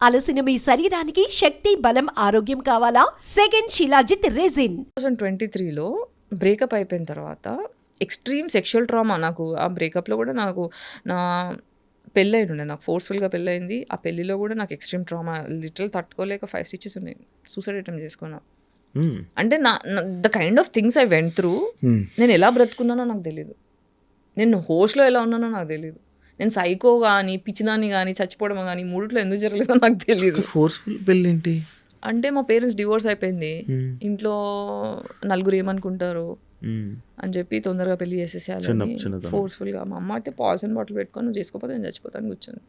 అలసిన మీ శరీరానికి శక్తి బలం ఆరోగ్యం కావాలా? Second shilajit resin. Thousand twenty త్రీలో బ్రేకప్ అయిపోయిన తర్వాత ఎక్స్ట్రీమ్ సెక్షువల్ ట్రామా నాకు ఆ బ్రేకప్లో కూడా నాకు నా పెళ్ళైంది ఉండే నాకు ఫోర్స్ఫుల్గా పెళ్ళయింది. ఆ పెళ్ళిలో కూడా నాకు ఎక్స్ట్రీమ్ ట్రామా లిటరల్ తట్టుకోలేక ఫైవ్ స్టిచెస్ ఉన్నాయి. సూసైడ్ అటెంప్ట్ చేసుకున్నా. మ్మ్. అంటే నా the kind of things I went through hmm. నేను ఎలా బ్రతుకున్నానో నాకు తెలియదు నేను హోస్ట్లో ఎలా ఉన్నానో నాకు తెలియదు నేను సైకో కానీ పిచ్చిదాన్ని కానీ చచ్చిపోవడం కానీ మూడిట్లో ఎందుకు జరగలేదో నాకు తెలియదు ఫోర్స్ఫుల్ పెళ్ళి ఏంటి? అంటే మా పేరెంట్స్ డివోర్స్ అయిపోయింది. మ్మ్. ఇంట్లో నలుగురు ఏమనుకుంటారు? మ్మ్. అని చెప్పి తొందరగా పెళ్ళి చిన్నతనం. ఫోర్స్ఫుల్గా మా అమ్మ అయితే పాయిజన్ బాటిల్ పెట్టుకొని నువ్వు చేసుకోకపోతే నేను చచ్చిపోతాను కూర్చొని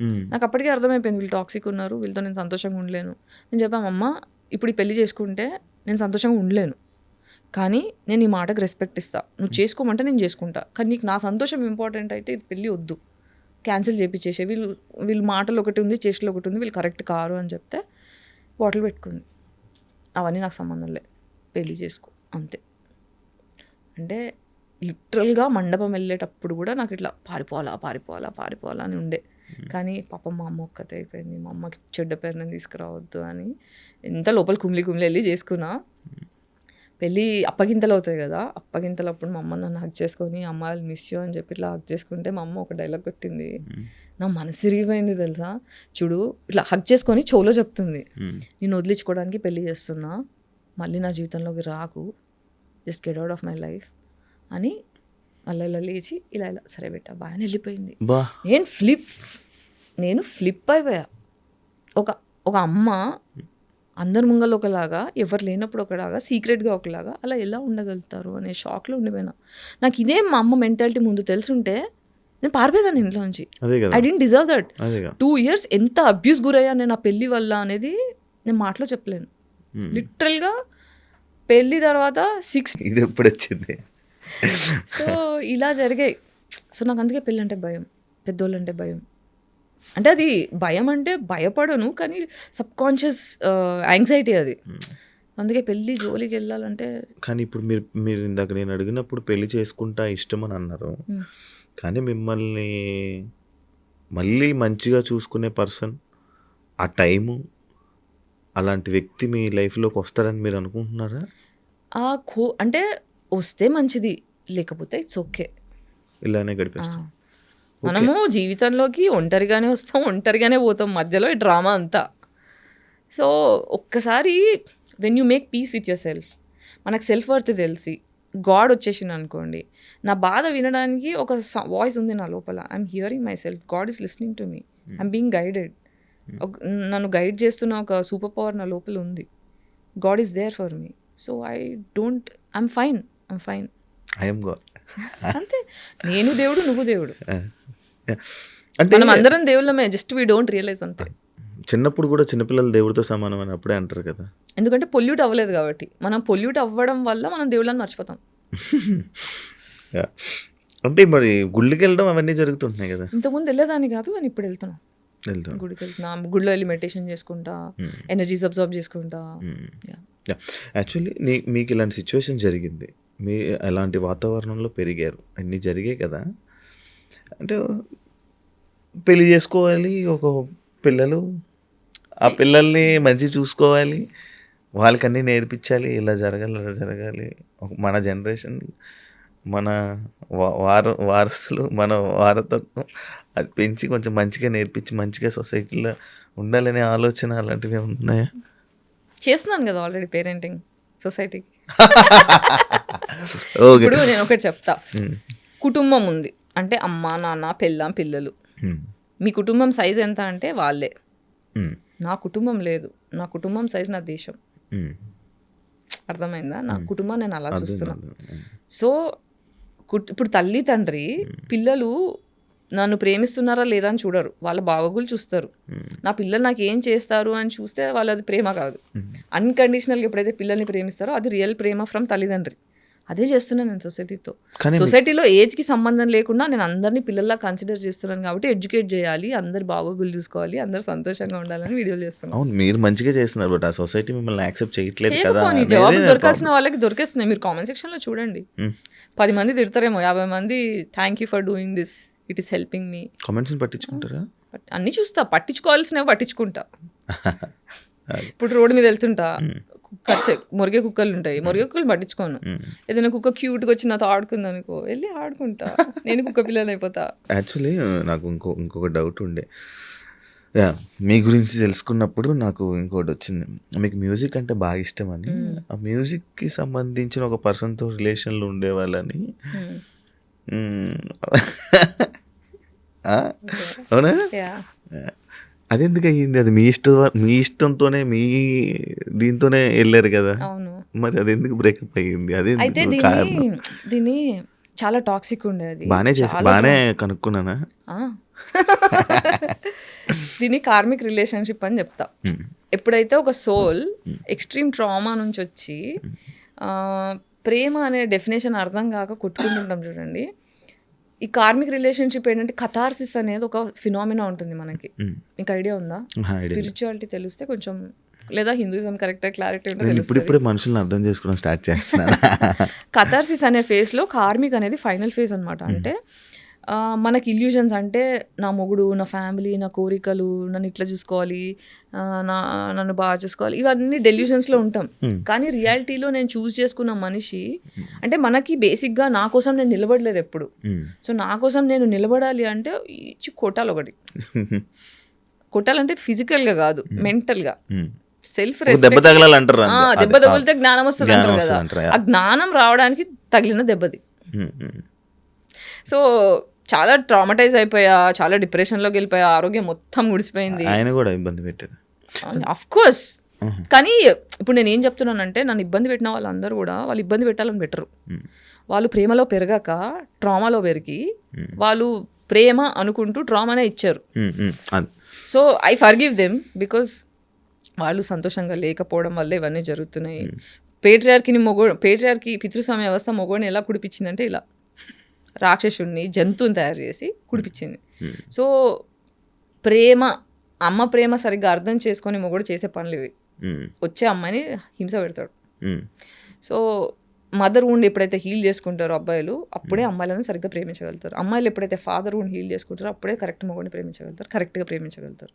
మ్మ్. నాకు అప్పటికే అర్థమైపోయింది వీళ్ళు టాక్సిక్ ఉన్నారు వీళ్ళతో నేను సంతోషంగా ఉండలేను. నేను చెప్పాను అమ్మ ఇప్పుడు ఈ పెళ్ళి చేసుకుంటే నేను సంతోషంగా ఉండలేను. కానీ నేను ఈ మాటకు రెస్పెక్ట్ ఇస్తా. నువ్వు చేసుకోమంటే నేను చేసుకుంటా. కానీ నీకు నా సంతోషం ఇంపార్టెంట్ అయితే ఇది పెళ్ళి వద్దు. క్యాన్సిల్ చేపించేసే వీళ్ళు వీళ్ళ మాటలు ఒకటి ఉంది చేష్టలు ఒకటి ఉంది వీళ్ళు కరెక్ట్ కారు అని చెప్తే బాటిల్ పెట్టుకుంది. అవన్నీ నాకు సంబంధం లే పెళ్ళి చేసుకో అంతే. అంటే లిటరల్గా మండపం వెళ్ళేటప్పుడు కూడా నాకు ఇట్లా పారిపోవాలా పారిపోవాలా పారిపోవాలా అని ఉండే. కానీ పాపం మా అమ్మ ఒక్కతే అయిపోయింది మా అమ్మకి చెడ్డ పేరు నేను తీసుకురావద్దు అని. ఎంత లోపల కుమిలి కుమిలి వెళ్ళి చేసుకున్నా. పెళ్ళి అప్పగింతలు అవుతాయి కదా అప్పగింతలు అప్పుడు మా అమ్మ నన్ను హక్ చేసుకొని అమ్మ మిస్ యూ అని చెప్పి ఇట్లా హక్ చేసుకుంటే మా అమ్మ ఒక డైలాగ్ కొట్టింది. నా మనసు తిరిగిపోయింది తెలుసా? చూడు ఇట్లా హక్ చేసుకొని చెవులో చెప్తుంది. నేను వదిలించుకోవడానికి పెళ్ళి చేస్తున్నా మళ్ళీ నా జీవితంలోకి రాకు just get out of my life అని మళ్ళీ ఇలా లేచి ఇలా ఇలా సరే బెట్ట బాగా వెళ్ళిపోయింది. నేను ఫ్లిప్ నేను ఫ్లిప్ అయిపోయా. ఒక ఒక అమ్మ అందరి ముంగలు ఒకలాగా ఎవరు లేనప్పుడు ఒకలాగా సీక్రెట్గా ఒకలాగా అలా ఎలా ఉండగలుగుతారు అనే షాక్లో ఉండిపోయినా. నాకు ఇదే మా అమ్మ మెంటాలిటీ ముందు తెలుసుంటే నేను పారిపోయేదాన్ని ఇంట్లో నుంచి. I didn't deserve that two years ఎంత అబ్యూస్ గురయ్యా నేను ఆ పెళ్ళి వల్ల అనేది నేను మాటలో చెప్పలేను. లిటరల్గా పెళ్ళి తర్వాత సిక్స్ ఇది ఎప్పుడు వచ్చింది? సో ఇలా జరిగాయి. సో నాకు అందుకే పెళ్ళి అంటే భయం. పెద్దోళ్ళు అంటే భయం. అంటే అది భయం అంటే భయపడను కానీ సబ్ కాన్షియస్ యాంగ్జైటీ అది. అందుకే పెళ్ళి జోలికి వెళ్ళాలంటే కానీ ఇప్పుడు మీరు మీరు ఇందాక నేను అడిగినప్పుడు పెళ్ళి చేసుకుంటా ఇష్టం అని అన్నారు. మ్మ్. కానీ మిమ్మల్ని మళ్ళీ మంచిగా చూసుకునే పర్సన్ ఆ టైము అలాంటి వ్యక్తి మీ లైఫ్లోకి వస్తారని మీరు అనుకుంటున్నారా? ఆ కో అంటే వస్తే మంచిది లేకపోతే ఇట్స్ ఓకే. ఇలానే గడిపేస్తాం. మనము జీవితంలోకి ఒంటరిగానే వస్తాం ఒంటరిగానే పోతాం. మధ్యలో ఈ డ్రామా అంతా. సో ఒక్కసారి when you make peace with yourself మనకు సెల్ఫ్ వర్త్ తెలిసి గాడ్ వచ్చేసింది అనుకోండి నా బాధ వినడానికి ఒక వాయిస్ ఉంది నా లోపల. I'm hearing myself god is listening to me I'm being guided నన్ను గైడ్ చేస్తున్న ఒక సూపర్ పవర్ నా లోపల ఉంది. God is there for me so I don't I'm fine I'm fine I'm god అంతే. నేను దేవుడు నువ్వు దేవుడు. అంటే మనం అందరం దేవుళ్ళమే జస్ట్ వీ డోంట్ రియలైజ్ అంతే. చిన్నప్పుడు కూడా చిన్నపిల్లలు దేవుడితో సమానం అని అప్పుడే అంటారు కదా. ఎందుకంటే పొల్యూట్ అవ్వలేదు కాబట్టి. మనం పొల్యూట్ అవ్వడం వల్ల మనం దేవుళ్ళని మర్చిపోతాం. అంటే మరి గుళ్ళకి వెళ్ళడం అవన్నీ జరుగుతుంటున్నాయి కదా. ఇంతకుముందు వెళ్ళేదాన్ని కాదు కానీ ఇప్పుడు వెళ్తున్నాం. వెళ్తాం. గుడికి వెళ్తున్నా గుడిలో వెళ్ళి మెడిటేషన్ చేసుకుంటా. ఎనర్జీస్ అబ్జర్వ్ చేసుకుంటా. యాక్చువల్లీ నీ మీకు ఇలాంటి సిచ్యువేషన్ జరిగింది. మీ అలాంటి వాతావరణంలో పెరిగారు. అన్నీ జరిగాయి కదా. అంటే పెళ్ళి చేసుకోవాలి ఒక పిల్లలు. ఆ పిల్లల్ని మంచి చూసుకోవాలి. వాళ్ళకి అన్నీ నేర్పించాలి. ఇలా జరగాలి ఇలా జరగాలి. మన జనరేషన్ మన వార వారసులు మన వారతత్వం అది పెంచి కొంచెం మంచిగా నేర్పించి మంచిగా సొసైటీలో ఉండాలనే ఆలోచన అలాంటివి ఉన్నాయా? చేస్తున్నాను కదా ఆల్రెడీ పేరెంటింగ్ సొసైటీకి. ఇప్పుడు నేను ఒకటి చెప్తా. కుటుంబం ఉంది. అంటే అమ్మ నాన్న పెళ్ళాం పిల్లలు. మీ కుటుంబం సైజ్ ఎంత అంటే వాళ్ళే. నా కుటుంబం లేదు. నా కుటుంబం సైజ్ నా దేశం. అర్థమైందా? నా కుటుంబం నేను అలా చూస్తున్నా. సో ఇప్పుడు తల్లి తండ్రి పిల్లలు నన్ను ప్రేమిస్తున్నారా లేదా అని చూడరు. వాళ్ళ బాగోగులు చూస్తారు. నా పిల్లలు నాకు ఏం చేస్తారు అని చూస్తే వాళ్ళది ప్రేమ కాదు. అన్కండిషనల్గా ఎప్పుడైతే పిల్లల్ని ప్రేమిస్తారో అది రియల్ ప్రేమ ఫ్రమ్ తల్లిదండ్రి అదే చేస్తున్నాను నేను సొసైటీతో. సొసైటీలో ఏజ్కి సంబంధం లేకుండా నేను అందరినీ పిల్లల్లా కన్సిడర్ చేస్తున్నాను కాబట్టి ఎడ్యుకేట్ చేయాలి అందరి బాగోగులు చూసుకోవాలి అందరు సంతోషంగా ఉండాలని వీడియోలు చేస్తున్నాను. అవును మీరు మంచిగా చేస్తున్నారు బట్ ఆ సొసైటీ మిమ్మల్ని యాక్సెప్ట్ చేయట్లేదు కదా. జవాబు దొరకాల్సిన వాళ్ళకి దొరికేస్తున్నాయి. మీరు కామెంట్ సెక్షన్లో చూడండి. పది మంది తిడతారేమో యాభై మంది thank you for doing this it is helping me కామెంట్స్ని పట్టించుకుంటారా? అన్నీ చూస్తా. పట్టించుకోవాల్సినవి పట్టించుకుంటా. ఇప్పుడు రోడ్డు మీద వెళ్తుంటా. కుక్క మొరిగే కుక్కలు ఉంటాయి. మొరిగే కుక్కలు పట్టించుకోను. ఏదైనా కుక్క క్యూట్గా వచ్చి నాతో ఆడుకుంది అనుకో వెళ్ళి ఆడుకుంటా. నేను కుక్క పిల్లని అయిపోతా. యాక్చువల్లీ నాకు ఇంకో ఇంకొక డౌట్ ఉండే. యా మీ గురించి తెలుసుకున్నప్పుడు నాకు ఇంకోటి వచ్చింది. మీకు మ్యూజిక్ అంటే బాగా ఇష్టం అని. ఆ మ్యూజిక్కి సంబంధించిన ఒక పర్సన్తో రిలేషన్లో ఉండే వాళ్ళని. మ్మ్. ఆ? అవునా? అదెందుకు అయ్యింది? అది మీ ఇష్ట మీ ఇష్టంతోనే మీ దీంతోనే వెళ్ళారు కదా. అవును. మరి అది ఎందుకు బ్రేకప్ అయ్యింది? అదే అయితే చాలా టాక్సిక్ ఉండేది. బాగానే చేసి బాగానే కనుక్కున్నానా? ఆ. దీన్ని కార్మిక్ రిలేషన్షిప్ అని చెప్తా. ఎప్పుడైతే ఒక సోల్ ఎక్స్ట్రీమ్ ట్రామా నుంచి వచ్చి ప్రేమ అనే డెఫినేషన్ అర్థం కాక కొట్టుకుంటుంటాం చూడండి. ఈ కార్మిక్ రిలేషన్షిప్ ఏంటంటే కథార్సిస్ అనేది ఒక ఫినామినా ఉంటుంది మనకి. మీకు ఐడియా ఉందా. స్పిరిచువాలిటీ తెలిస్తే కొంచెం లేదా హిందూయిజం కరెక్ట్ క్లారిటీ ఇప్పుడిప్పుడే మనుషులను అర్థం చేసుకోవడం స్టార్ట్ చేస్తున్నాను. కథార్సిస్ అనే ఫేజ్లో కార్మిక్ అనేది ఫైనల్ ఫేజ్ అనమాట అంటే మనకి ఇల్యూజన్స్ అంటే నా మొగుడు నా ఫ్యామిలీ నా కోరికలు నన్ను ఇట్లా చూసుకోవాలి నా నన్ను బాగా చూసుకోవాలి ఇవన్నీ డెల్యూషన్స్లో ఉంటాం. కానీ రియాలిటీలో నేను చూస్ చేసుకున్న మనిషి అంటే మనకి బేసిక్గా నా కోసం నేను నిలబడలేదు ఎప్పుడు. సో నా కోసం నేను నిలబడాలి అంటే ఇచ్చి కొట్టాలి ఒకటి. కొట్టాలంటే ఫిజికల్గా కాదు మెంటల్గా. సెల్ఫ్ దెబ్బ. దెబ్బ. తగిలితే జ్ఞానం వస్తుంది అంటారు కదా. ఆ జ్ఞానం రావడానికి తగిలిన దెబ్బది. సో చాలా ట్రామటైజ్ అయిపోయా చాలా డిప్రెషన్లోకి వెళ్ళిపోయా ఆరోగ్యం మొత్తం ముడిసిపోయింది ఆయన కూడా ఇబ్బంది పెట్టారు అఫ్ కోర్స్ కానీ ఇప్పుడు నేను ఏం చెప్తున్నానంటే నన్ను ఇబ్బంది పెట్టిన వాళ్ళందరూ కూడా వాళ్ళు ఇబ్బంది పెట్టాలని పెట్టరు. మ్మ్. వాళ్ళు ప్రేమలో పెరగాక ట్రామాలో పెరిగి వాళ్ళు ప్రేమ అనుకుంటూ ట్రామానే ఇచ్చారు. So I forgive them because వాళ్ళు సంతోషంగా లేకపోవడం వల్ల ఇవన్నీ జరుగుతున్నాయి. పేట్రియార్కిని మొగో పేట్రియార్కి పితృస్వామ్య వ్యవస్థ మొగోని ఎలా కుడిపించిందంటే ఇలా. రాక్షసుడిని జంతువుని తయారు చేసి కుడిపించింది సో ప్రేమ అమ్మ ప్రేమ సరిగ్గా అర్థం చేసుకొని మొగోడు చేసే పనులు ఇవి. మ్మ్, వచ్చే అమ్మాయిని హింస పెడతాడు. మ్మ్. సో మదర్ ఉండి ఎప్పుడైతే హీల్ చేసుకుంటారో అబ్బాయిలు అప్పుడే అమ్మాయిలను సరిగ్గా ప్రేమించగలుగుతారు. అమ్మాయిలు ఎప్పుడైతే ఫాదర్ ఉండి హీల్ చేసుకుంటారో అప్పుడే కరెక్ట్ మొగోని ప్రేమించగలుగుతారు కరెక్ట్గా ప్రేమించగలుగుతారు.